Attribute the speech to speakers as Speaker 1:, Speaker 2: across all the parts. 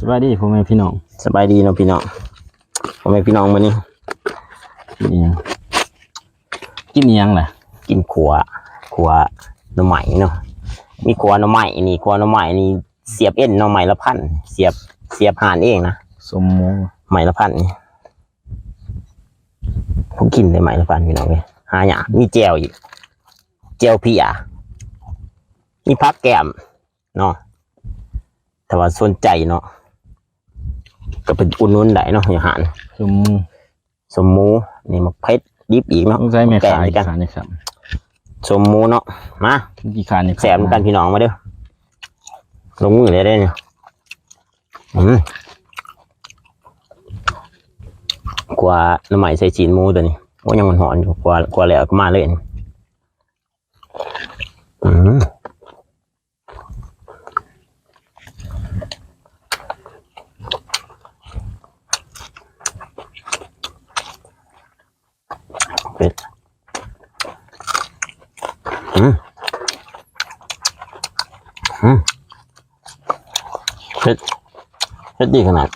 Speaker 1: สบายดีพ่อแม่พี่น้อง
Speaker 2: สบายดีเนาะพี่น้องพ่อแม่พี่น้องมื้อนี้
Speaker 1: กินอิหยังกินอิหยังล่ะ
Speaker 2: กินขัวขัวหน่อไม้เนาะมีขัวหน่อไม้นี่ขัวหน่อไม้นี่เสียบเอ็นหน่อไม้ละพันเสียบเสียบหานเองนะ
Speaker 1: สมหมู
Speaker 2: ไม้ละพันนี่ผมกินเลยไม้ละพันพี่น้องเลยหาหยามีแจวอีกแจวพี่อะมีพักแก้มเนาะ แต่ว่าสนใจเนาะก็เป็นอุ่นนุ่นได้เนาะอาหาร
Speaker 1: สมหมู
Speaker 2: สมหมูนี่มาเพชรดิบอีกเนาะ
Speaker 1: ต้องใช้แม่
Speaker 2: แกะ
Speaker 1: ขาย
Speaker 2: ด้วยกัน
Speaker 1: ขายนี่ครับ
Speaker 2: สมหมูเนาะมา
Speaker 1: กี่ขายนี่
Speaker 2: แสบกันพี่น้องมาเด้อลงมือเลยได้เนี่ยอืมกว่าน้ำใหม่ใส่จีนหมูตัวนี้โอ้ยังมันหอนอยู่กว่ากว่าแล้วก็มาเลยนี่อืม เผ็ดเผ็ดดีขนาด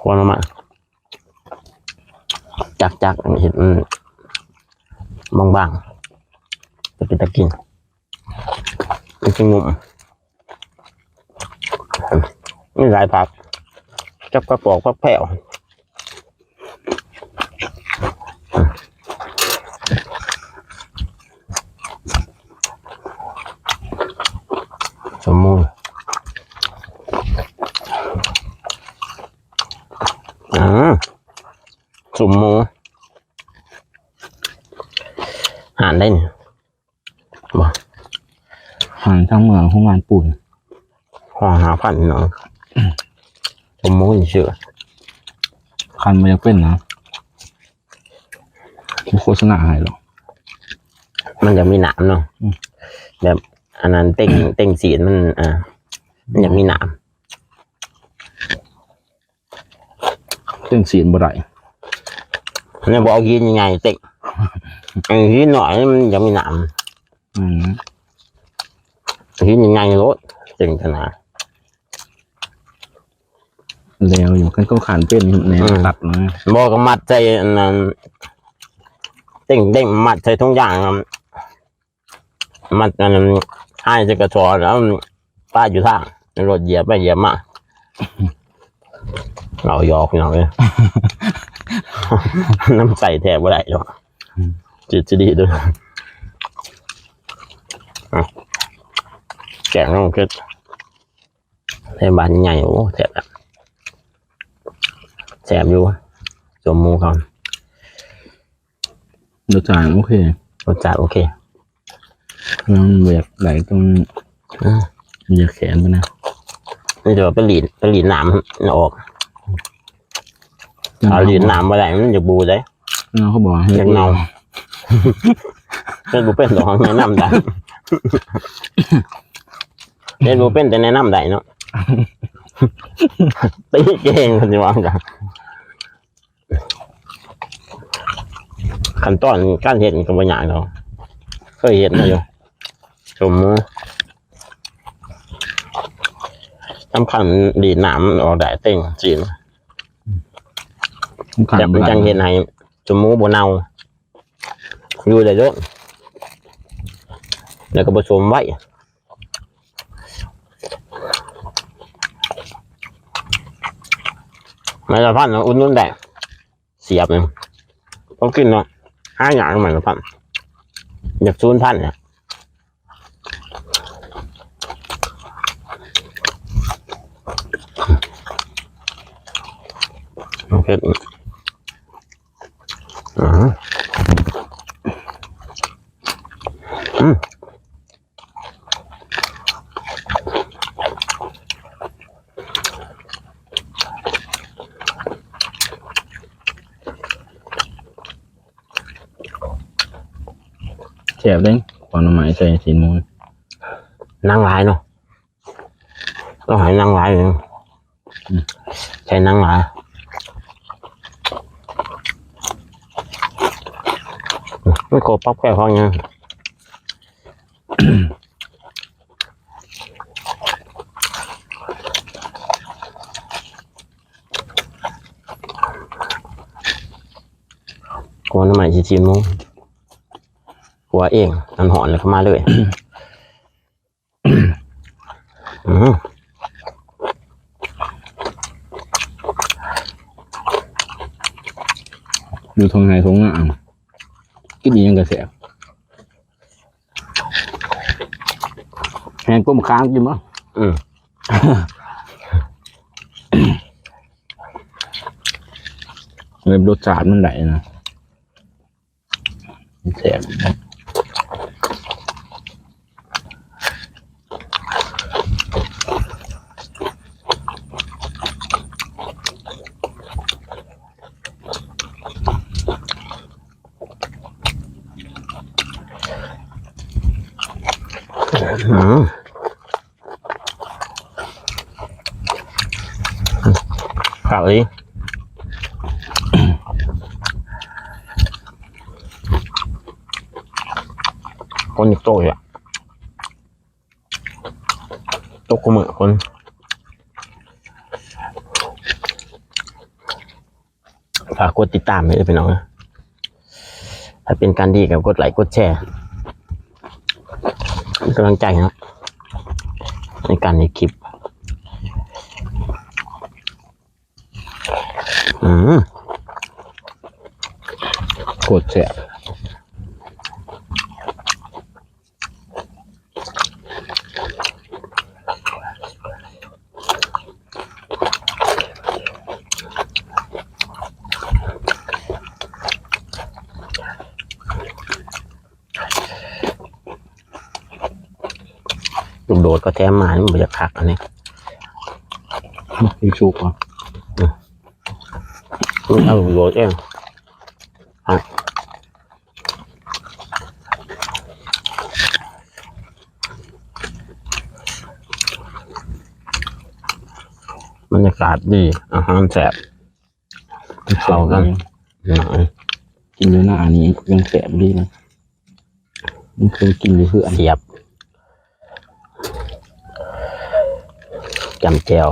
Speaker 2: ควรมาจักจักเห็นมันบางจะเป็นตะกินเป็นกินงุ่มนี่หลายผัก จับกระปอกพักแผ่วสมมูลอืมสมมูหานได้เนี่ยบ่
Speaker 1: อาหารทางเมืองของงานปุ่น
Speaker 2: ห่อหาพันเนาะ สมมูนี่เชื่อ
Speaker 1: คันมันยังเป็นนะบ่โฆษณาให้หรอก
Speaker 2: มันจะมีหนามเนาะ
Speaker 1: อืม
Speaker 2: แบบอันนั้นเต่งเต่งสีนมัน อ่า มันจะมีหนาม
Speaker 1: เครื่องเสียนบ่ได้
Speaker 2: เนี่ยบอกยินยังไงเต่งอันยินหน่อยมันจะมีหนาม
Speaker 1: อืม
Speaker 2: ยินยังไงรถเต่งขนาด
Speaker 1: แล้วอยู่กันก็ขันเป็นแนว
Speaker 2: อืม
Speaker 1: ตัดนะ
Speaker 2: บอกก็มัดใจอันนั้นเต่งเต่งมัดใส่ทุกอย่างครับมัดอันนั้นให้จะกระชอแล้วป้าอยู่ทางรถเหยียบไปเหยียบมาเราหยอกพี่น้องเลยน้ำใส่แทบว่ได้หรอกจิตจะดีด้วยอะแกงน้องคิดในบ้านใหญ่โอ้แสบอะ แสบอยู่จมหมูเขา
Speaker 1: รสชาติโอเค
Speaker 2: รสชาติโอเค
Speaker 1: แล้วมันแบบไหลตรง
Speaker 2: อืม
Speaker 1: มันจะแขนไปนะ
Speaker 2: นี่เดี๋ยวไปหลีนไปหลีนหนามออกเอาหลีนหนามมาได้มันจะบูได้
Speaker 1: แล้วเขาบอกให้
Speaker 2: ยังเนาเป็นบูเป็นดอกแนะนำได้เป็นบูเป็นแต่แนะนำได้เนาะตีเก่งคนที่ว่ากัน ขั้นตอนการเห็นกับบางอย่างเราเคยเห็นมาอยู่ชมมือสำคัญดีดหนามออกได้เต็งจีน
Speaker 1: ขัน
Speaker 2: จัง
Speaker 1: บ่ได้
Speaker 2: จังเห็นให้ชมมือบนเนาอยู่ได้ด้วยแล้วก็ผสมไว้ไม่ละพันเนาะอุ่นนุ่นได้เสียบเนี่ยต้องกินเนาะ ห้าอย่างใหม่ละพันอยากซูนพันเนี่ยโอเคอืมอืม
Speaker 1: แฉบเลยก่อนเอาไม้ใส่สีมูล
Speaker 2: นั่งร้ายเนาะต้องให้นั่งร้ายเลยใช้หนังหลายไม่โคป๊อปแค่ห้องยังกวนใหม่ชิชิมุหั วเองนันหอนเลยเข้ามาเลยอืม
Speaker 1: ดูทงไงทงอะกินอีหยังกระแสบแหงก้มค้างกินมั้ง
Speaker 2: อืม
Speaker 1: เลยรสชาติมันไหลนะแสบ
Speaker 2: ข่าวนี้คนอีกโตอีกอะโตกมือคนฝากกดติดตามให้ด้วยพี่น้องนะถ้าเป็นการดีกับกดไลค์กดแชร์ กำลังใจนะ ในการในคลิป อืม
Speaker 1: โคตรแสบ
Speaker 2: โดดก็แท้มานี่มันจะคักอันนี้
Speaker 1: อีชุกอะ
Speaker 2: เอาลูกโดดเองเอาบรรยากาศดี อาหารแสบเข้ากันหน่อย
Speaker 1: กินอยู่หน้าอันนี้ยังแสบดีนะมันเคยกินอยู่เพื่อน
Speaker 2: เสียบ จำแจว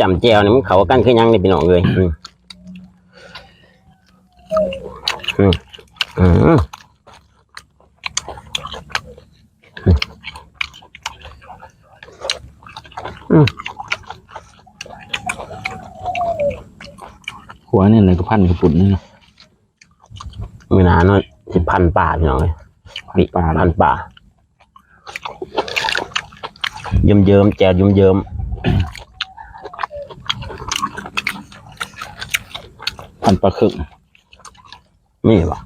Speaker 2: จำแจวนี่มันเขากันคือหยังนี่พี่น้องเลยอืมอืมอืม
Speaker 1: หัวเนี่ยอะไรก็พันกระปุ่นนี่นะ
Speaker 2: มือหนาเนาะสิพันป่าพี่น้องเลย
Speaker 1: พันปลา
Speaker 2: พันป่า เยิ้มเยิ้มๆแจวเยิ้มเยิ้ม
Speaker 1: พันปลาครึ่ง
Speaker 2: ๆนี่ปะ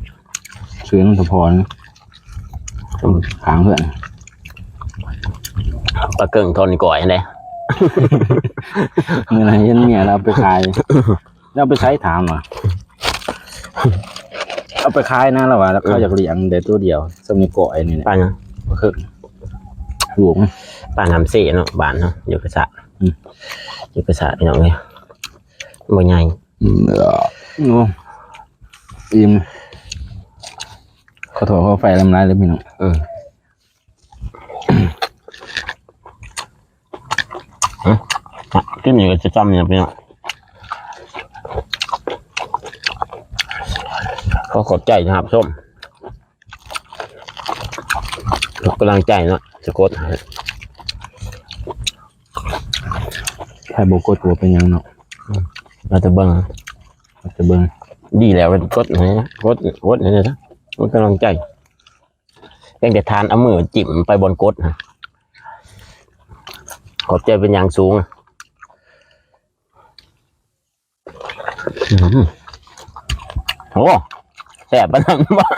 Speaker 1: ซื้อน้ำตะพรขางเพื่อน
Speaker 2: ปลาเกิ่งทนก่อยเลย
Speaker 1: เมื่อไหรเห็นเนี่ยเราเอาไปขายเราเอาไปใช้ถามอะเอาไปขายนะเราว่าแล้วเขาอยากเลี้ยงแต่ตัวเดียวสมิโกะไอ้นี่แหละ
Speaker 2: ปลาเนาะ
Speaker 1: ปลาครึ่งหลวง
Speaker 2: ปลาน้ำเสเนาะบานเนาะอยู่กระสะ
Speaker 1: อืม
Speaker 2: อยู่กระสะพี่น้องเลยบ่ใหญ่
Speaker 1: โอ้อิ่มขอโทษขอไฟลำลายเลยพี่น้อง
Speaker 2: อืมฮะอะที่มีก็จะจำเนี่ยพี่น้องขอขอบใจนะครับส้มขอกำลังใจเนาะจะกด ให้
Speaker 1: ใครโบกดตัวเป็นหยังเนาะ
Speaker 2: เราจะเบิ่ง
Speaker 1: เราจะเบิ่ง
Speaker 2: ดีแล้วกดไหนนะกดกดไหนนะมันกำลังใจเพียงแต่ทานเอามือจิ้มไปบนกดนะขอบใจเป็นอย่างสูงอะอื้อหือโอ้แสบปะนังบ้า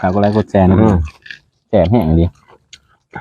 Speaker 1: ขากดไลค์กดแชร์นะพี่น้องแสบแห้งเลย